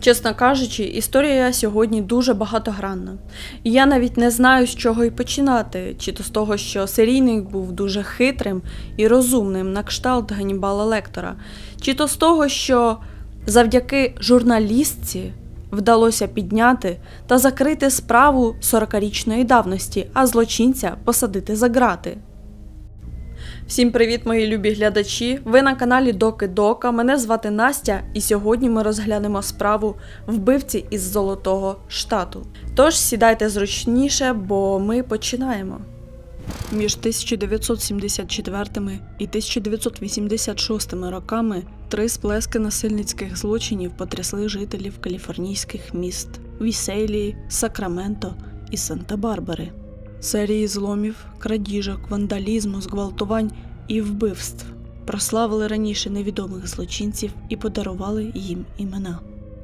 Чесно кажучи, історія сьогодні дуже багатогранна. І я навіть не знаю, з чого й починати, чи то з того, що серійник був дуже хитрим і розумним на кшталт Ганнібала Лектора, чи то з того, що завдяки журналістці вдалося підняти та закрити справу 40-річної давності, а злочинця посадити за грати. Всім привіт, мої любі глядачі! Ви на каналі Доки Дока. Мене звати Настя, і сьогодні ми розглянемо справу вбивці із Золотого Штату. Тож сідайте зручніше, бо ми починаємо. Між 1974 і 1986 роками три сплески насильницьких злочинів потрясли жителів каліфорнійських міст Віселії, Сакраменто і Санта-Барбари. Серії зломів, крадіжок, вандалізму, зґвалтувань і вбивств прославили раніше невідомих злочинців і подарували їм імена.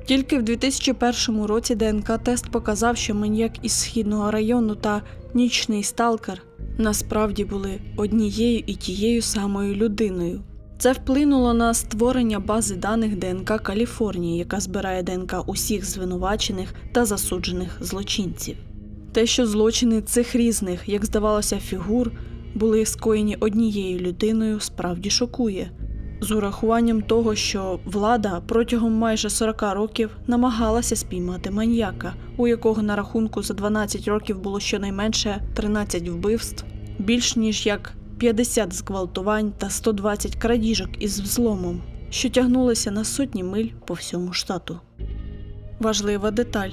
Тільки в 2001 році ДНК-тест показав, що маніяк із східного району та нічний сталкер насправді були однією і тією самою людиною. Це вплинуло на створення бази даних ДНК Каліфорнії, яка збирає ДНК усіх звинувачених та засуджених злочинців. Те, що злочини цих різних, як здавалося, фігур були скоєні однією людиною, справді шокує. З урахуванням того, що влада протягом майже 40 років намагалася спіймати маньяка, у якого на рахунку за 12 років було щонайменше 13 вбивств, більш ніж як 50 зґвалтувань та 120 крадіжок із взломом, що тягнулися на сотні миль по всьому штату. Важлива деталь.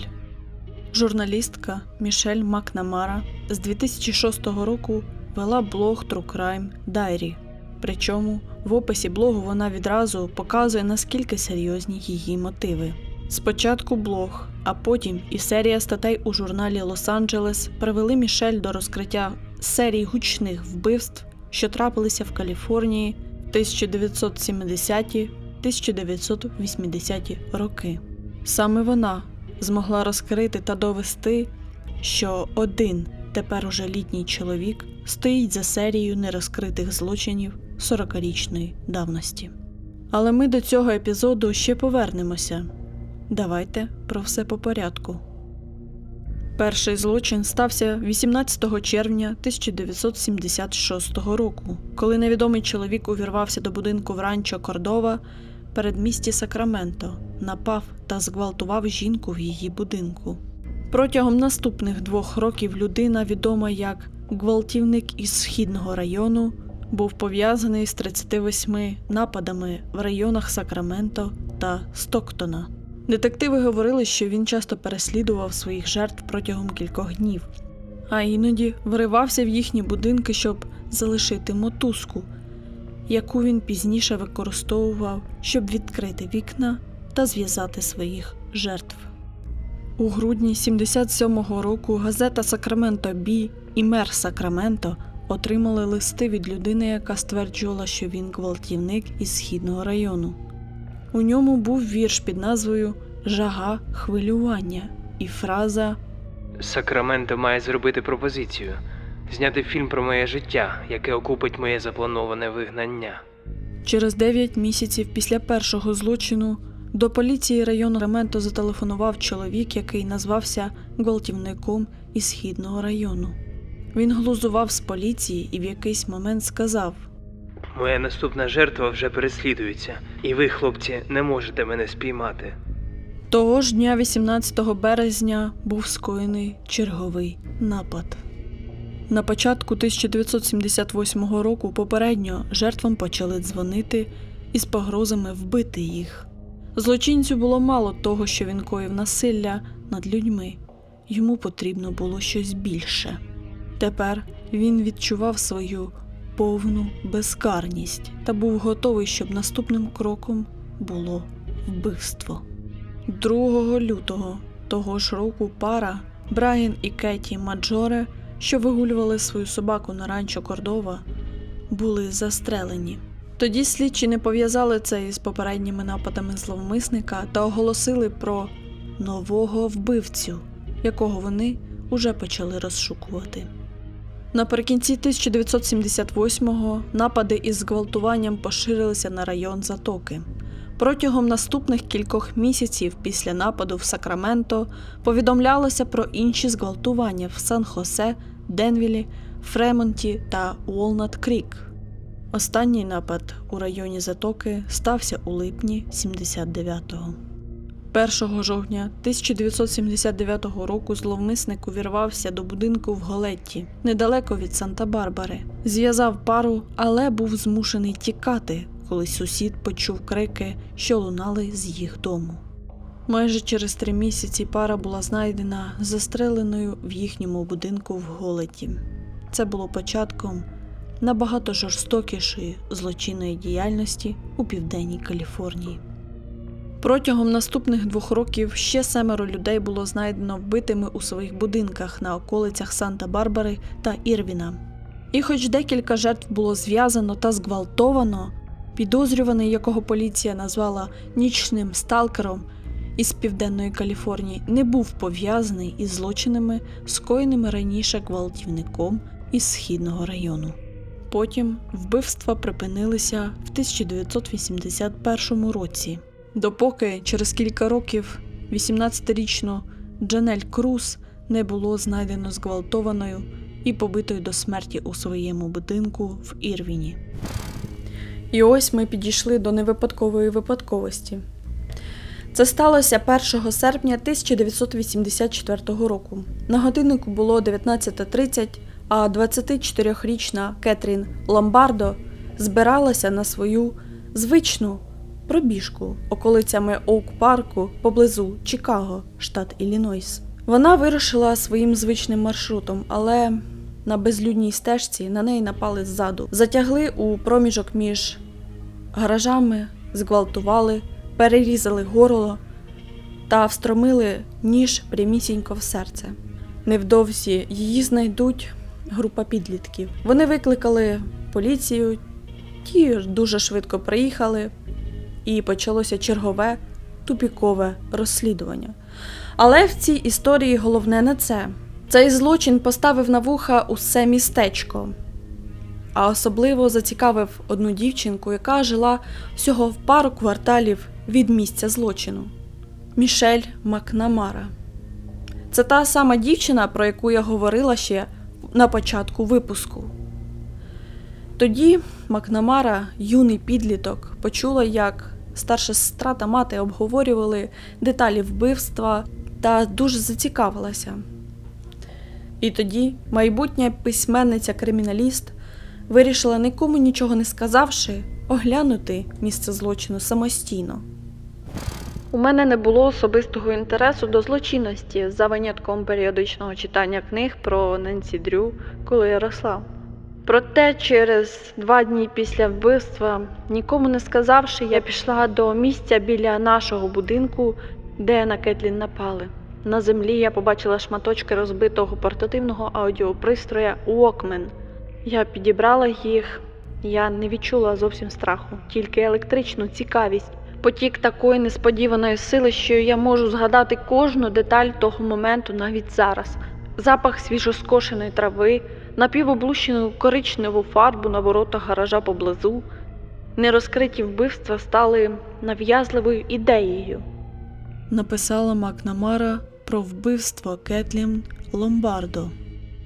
Журналістка Мішель Макнамара з 2006 року вела блог True Crime Diary. Причому в описі блогу вона відразу показує, наскільки серйозні її мотиви. Спочатку блог, а потім і серія статей у журналі Лос-Анджелес привели Мішель до розкриття серії гучних вбивств, що трапилися в Каліфорнії в 1970-1980 роки. Саме вона змогла розкрити та довести, що один тепер уже літній чоловік стоїть за серією нерозкритих злочинів 40-річної давності. Але ми до цього епізоду ще повернемося. Давайте про все по порядку. Перший злочин стався 18 червня 1976 року, коли невідомий чоловік увірвався до будинку в Ранчо Кордова передмісті Сакраменто, напав та зґвалтував жінку в її будинку. Протягом наступних двох років людина, відома як гвалтівник із східного району, був пов'язаний з 38 нападами в районах Сакраменто та Стоктона. Детективи говорили, що він часто переслідував своїх жертв протягом кількох днів, а іноді виривався в їхні будинки, щоб залишити мотузку, яку він пізніше використовував, щоб відкрити вікна та зв'язати своїх жертв. У грудні 77-го року газета Сакраменто Бі і мер Сакраменто отримали листи від людини, яка стверджувала, що він гвалтівник із східного району. У ньому був вірш під назвою Жага хвилювання і фраза Сакраменто має зробити пропозицію зняти фільм про моє життя, яке окупить моє заплановане вигнання. Через 9 місяців після першого злочину до поліції району Ременто зателефонував чоловік, який назвався гвалтівником із східного району. Він глузував з поліції і в якийсь момент сказав: Моя наступна жертва вже переслідується, і ви, хлопці, не можете мене спіймати. Того ж дня, 18 березня, був скоєний черговий напад. На початку 1978 року попередньо жертвам почали дзвонити із погрозами вбити їх. Злочинцю було мало того, що він коїв насилля над людьми, йому потрібно було щось більше. Тепер він відчував свою повну безкарність та був готовий, щоб наступним кроком було вбивство. 2 лютого того ж року пара Брайан і Кеті Маджоре, що вигулювали свою собаку на ранчо Кордова, були застрелені. Тоді слідчі не пов'язали це із попередніми нападами зловмисника та оголосили про нового вбивцю, якого вони уже почали розшукувати. Наприкінці 1978-го напади із зґвалтуванням поширилися на район Затоки. Протягом наступних кількох місяців після нападу в Сакраменто повідомлялося про інші зґвалтування в Сан-Хосе, Денвілі, Фремонті та Уолнат Крік. Останній напад у районі Затоки стався у липні 79-го. 1 жовтня 1979 року зловмисник увірвався до будинку в Голетті, недалеко від Санта-Барбари. Зв'язав пару, але був змушений тікати, коли сусід почув крики, що лунали з їх дому. Майже через три місяці пара була знайдена застреленою в їхньому будинку в Голеті. Це було початком набагато жорстокішої злочинної діяльності у південній Каліфорнії. Протягом наступних двох років ще семеро людей було знайдено вбитими у своїх будинках на околицях Санта-Барбари та Ірвіна. І хоч декілька жертв було зв'язано та зґвалтовано, підозрюваний, якого поліція назвала нічним сталкером із південної Каліфорнії, не був пов'язаний із злочинами, скоєними раніше гвалтівником із східного району. Потім вбивства припинилися в 1981 році, допоки через кілька років 18-річну Джанель Круз не було знайдено зґвалтованою і побитою до смерті у своєму будинку в Ірвіні. І ось ми підійшли до невипадкової випадковості. Це сталося 1 серпня 1984 року. На годиннику було 19.30, а 24-річна Кетрін Ломбардо збиралася на свою звичну пробіжку околицями Оук-парку поблизу Чикаго, штат Іллінойс. Вона вирушила своїм звичним маршрутом, але на безлюдній стежці на неї напали ззаду, затягли у проміжок між гаражами, зґвалтували, перерізали горло та встромили ніж прямісінько в серце. Невдовзі її знайдуть група підлітків. Вони викликали поліцію, ті дуже швидко приїхали, і почалося чергове тупікове розслідування. Але в цій історії головне не це. Цей злочин поставив на вуха усе містечко, а особливо зацікавив одну дівчинку, яка жила всього в пару кварталів від місця злочину Мішель Макнамара. Це та сама дівчина, про яку я говорила ще на початку випуску. Тоді Макнамара, юний підліток, почула, як старша сестра та мати обговорювали деталі вбивства та дуже зацікавилася. І тоді майбутня письменниця-криміналіст вирішила нікому нічого не сказавши, оглянути місце злочину самостійно. У мене не було особистого інтересу до злочинності за винятком періодичного читання книг про Ненсі Дрю, коли я росла. Проте через два дні після вбивства, нікому не сказавши, я пішла до місця біля нашого будинку, де на Кетлін напали. На землі я побачила шматочки розбитого портативного аудіопристроя Walkman. Я підібрала їх. Я не відчула зовсім страху, тільки електричну цікавість. Потік такої несподіваної сили, що я можу згадати кожну деталь того моменту навіть зараз. Запах свіжоскошеної трави, напівоблущену коричневу фарбу на воротах гаража поблизу. Нерозкриті вбивства стали нав'язливою ідеєю. Написала Макнамара про вбивство Кетлін Ломбардо.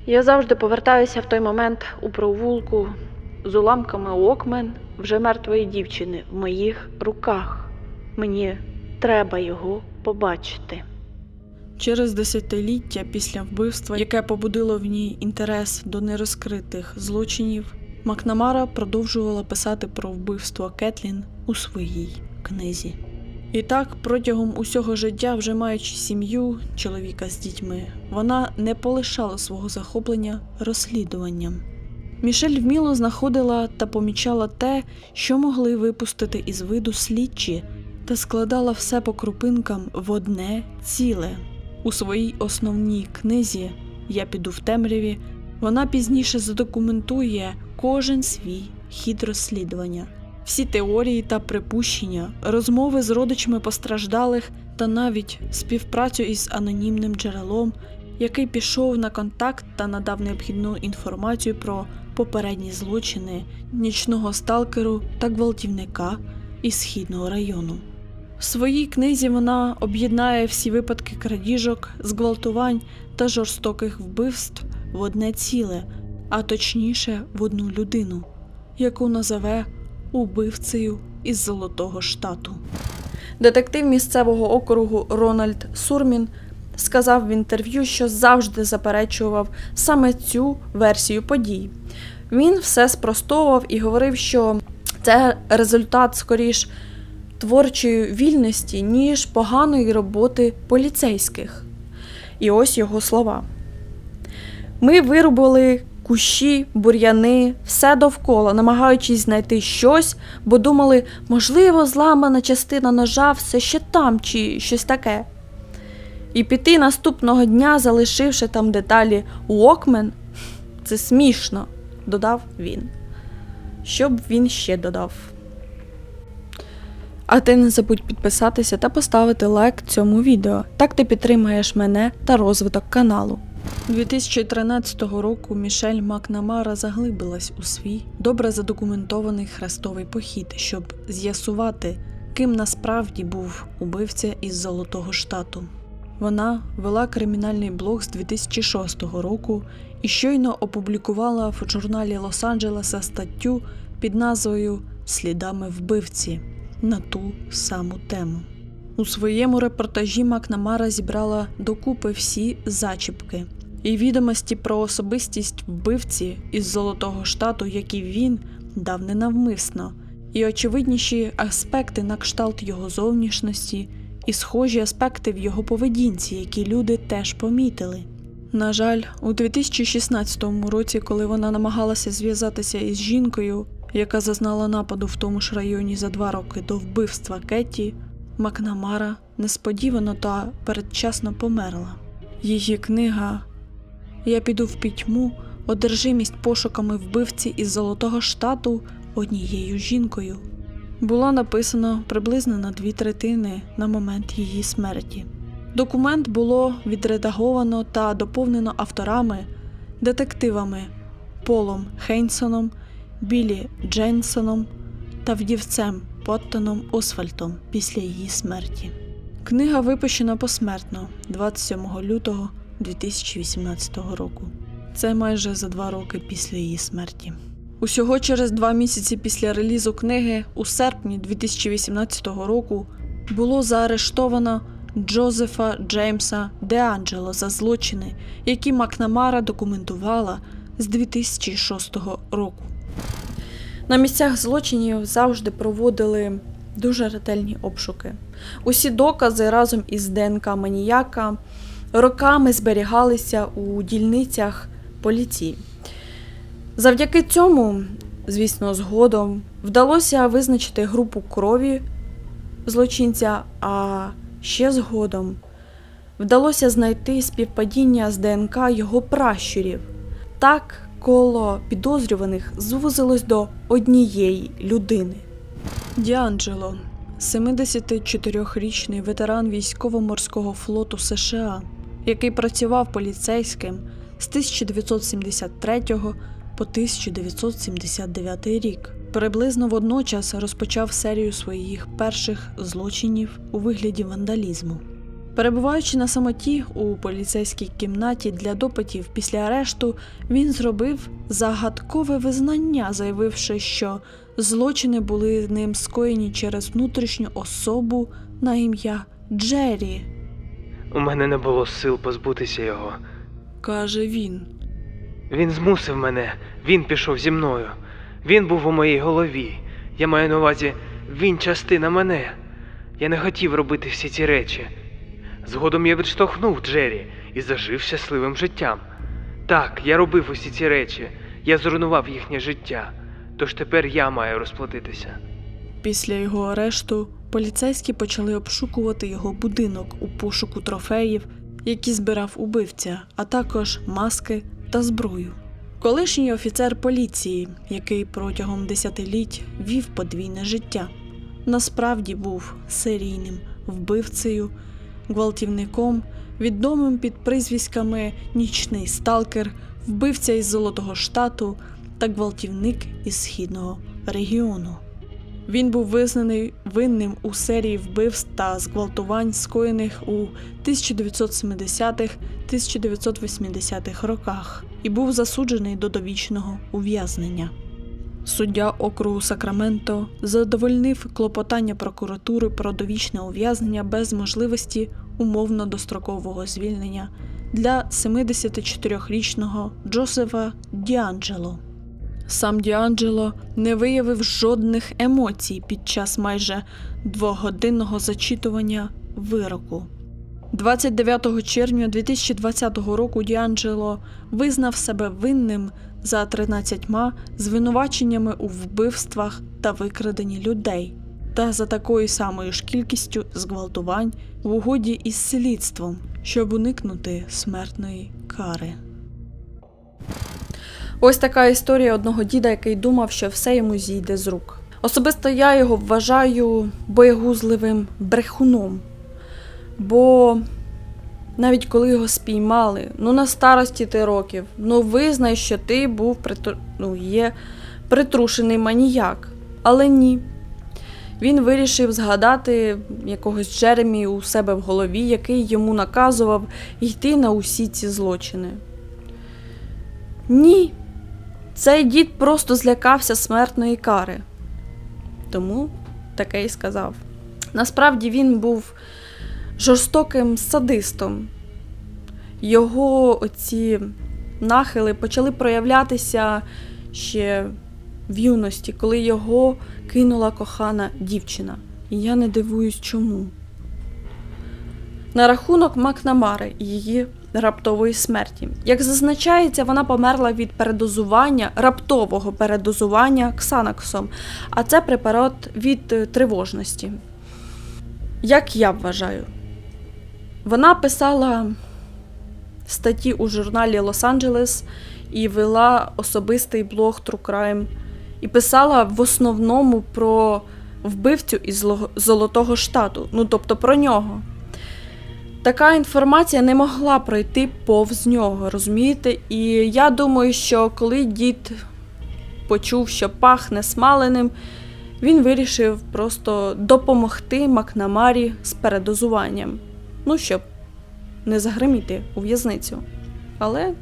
Я завжди повертаюся в той момент у провулку з уламками Окмен вже мертвої дівчини в моїх руках. Мені треба його побачити. Через десятиліття після вбивства, яке побудило в ній інтерес до нерозкритих злочинів, Макнамара продовжувала писати про вбивство Кетлін у своїй книзі. І так, протягом усього життя, вже маючи сім'ю, чоловіка з дітьми, вона не полишала свого захоплення розслідуванням. Мішель вміло знаходила та помічала те, що могли випустити із виду слідчі, та складала все по крупинкам в одне ціле. У своїй основній книзі Я піду в темряві вона пізніше задокументує кожен свій хід розслідування, всі теорії та припущення, розмови з родичами постраждалих та навіть співпрацю із анонімним джерелом, який пішов на контакт та надав необхідну інформацію про попередні злочини нічного сталкеру та гвалтівника, із східного району. В своїй книзі вона об'єднає всі випадки крадіжок, зґвалтувань та жорстоких вбивств в одне ціле, а точніше в одну людину, яку назове убивцею із Золотого Штату. Детектив місцевого округу Рональд Сурмін сказав в інтерв'ю, що завжди заперечував саме цю версію подій. Він все спростовував і говорив, що це результат скоріш творчої вільності, ніж поганої роботи поліцейських. І ось його слова. Ми вирубали кущі, бур'яни, все довкола, намагаючись знайти щось, бо думали, можливо, зламана частина ножа все ще там чи щось таке. І піти наступного дня, залишивши там деталі Уокмен, це смішно, додав він. Що б він ще додав? А ти не забудь підписатися та поставити лайк цьому відео. Так ти підтримаєш мене та розвиток каналу. 2013 року Мішель Макнамара заглибилась у свій добре задокументований хрестовий похід, щоб з'ясувати, ким насправді був убивця із Золотого Штату. Вона вела кримінальний блог з 2006 року і щойно опублікувала в журналі Лос-Анджелеса статтю під назвою Слідами вбивці на ту саму тему. У своєму репортажі Макнамара зібрала докупи всі зачіпки і відомості про особистість вбивці із Золотого Штату, які він дав ненавмисно, і очевидніші аспекти на кшталт його зовнішності, і схожі аспекти в його поведінці, які люди теж помітили. На жаль, у 2016 році, коли вона намагалася зв'язатися із жінкою, яка зазнала нападу в тому ж районі за два роки до вбивства Кетті, Макнамара несподівано та передчасно померла. Її книга Я піду в пітьму, одержимість пошуками вбивці із Золотого Штату однією жінкою була написано приблизно на дві третини на момент її смерті. Документ було відредаговано та доповнено авторами, детективами Полом Хейнсоном, Білі Дженсоном та вдівцем Поттоном Освальтом після її смерті. Книга випущена посмертно 27 лютого 2018 року. Це майже за два роки після її смерті. Усього через два місяці після релізу книги, у серпні 2018 року, було заарештовано Джозефа Джеймса Деанджело за злочини, які Макнамара документувала з 2006 року. На місцях злочинів завжди проводили дуже ретельні обшуки. Усі докази разом із ДНК маніяка роками зберігалися у дільницях поліції. Завдяки цьому, звісно, згодом вдалося визначити групу крові злочинця, а ще згодом вдалося знайти співпадіння з ДНК його пращурів. Так коло підозрюваних звузилось до однієї людини. Діанджело, 74-річний ветеран військово-морського флоту США, який працював поліцейським з 1973 по 1979 рік. Приблизно водночас розпочав серію своїх перших злочинів у вигляді вандалізму. Перебуваючи на самоті у поліцейській кімнаті для допитів після арешту, він зробив загадкове визнання, заявивши, що злочини були ним скоєні через внутрішню особу на ім'я Джері, У мене не було сил позбутися його. каже він. Він змусив мене, він пішов зі мною. Він був у моїй голові. Я маю на увазі, він частина мене. Я не хотів робити всі ці речі. Згодом я відштовхнув Джері і зажив щасливим життям. Так, я робив усі ці речі, я зруйнував їхнє життя. Тож тепер я маю розплатитися. Після його арешту поліцейські почали обшукувати його будинок у пошуку трофеїв, які збирав убивця, а також маски та зброю. Колишній офіцер поліції, який протягом десятиліть вів подвійне життя, насправді був серійним вбивцею, гвалтівником, відомим під прізвиськами Нічний сталкер, вбивця із Золотого Штату та гвалтівник із східного регіону. Він був визнаний винним у серії вбивств та зґвалтувань, скоєних у 1970-1980-х роках, і був засуджений до довічного ув'язнення. Суддя округу Сакраменто задовольнив клопотання прокуратури про довічне ув'язнення без можливості умовно дострокового звільнення для 74-річного Джозефа Діанджело. Сам Діанджело не виявив жодних емоцій під час майже двогодинного зачитування вироку. 29 червня 2020 року Діанджело визнав себе винним за 13 звинуваченнями у вбивствах та викраденні людей, та за такою самою ж кількістю зґвалтувань в угоді із слідством, щоб уникнути смертної кари. Ось така історія одного діда, який думав, що все йому зійде з рук. Особисто я його вважаю боєгузливим брехуном. Бо навіть коли його спіймали, ну на старості ти років, ну визнай, що ти був притру... ну, є притрушений маніяк. Але ні. Він вирішив згадати якогось Джеремі у себе в голові, який йому наказував йти на усі ці злочини. Ні, цей дід просто злякався смертної кари. Тому таке й сказав. Насправді він був жорстоким садистом. Його оці нахили почали проявлятися ще в юності, коли його кинула кохана дівчина. І я не дивуюсь чому. На рахунок Макнамари і її раптової смерті. Як зазначається, вона померла від передозування, раптового передозування ксанаксом, а це препарат від тривожності. Як я вважаю, вона писала статті у журналі Лос-Анджелес і вела особистий блог True Crime, і писала в основному про вбивцю із Золотого Штату, ну тобто про нього. Така інформація не могла пройти повз нього, розумієте? І я думаю, що коли дід почув, що пахне смаленим, він вирішив просто допомогти Макнамарі з передозуванням. Ну, щоб не загриміти у в'язницю. Але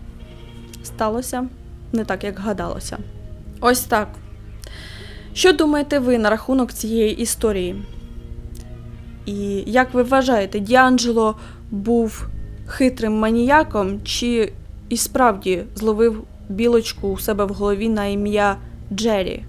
сталося не так, як гадалося. Ось так. Що думаєте ви на рахунок цієї історії? І як ви вважаєте, Діанджело був хитрим маніяком, чи і справді зловив білочку у себе в голові на ім'я Джері?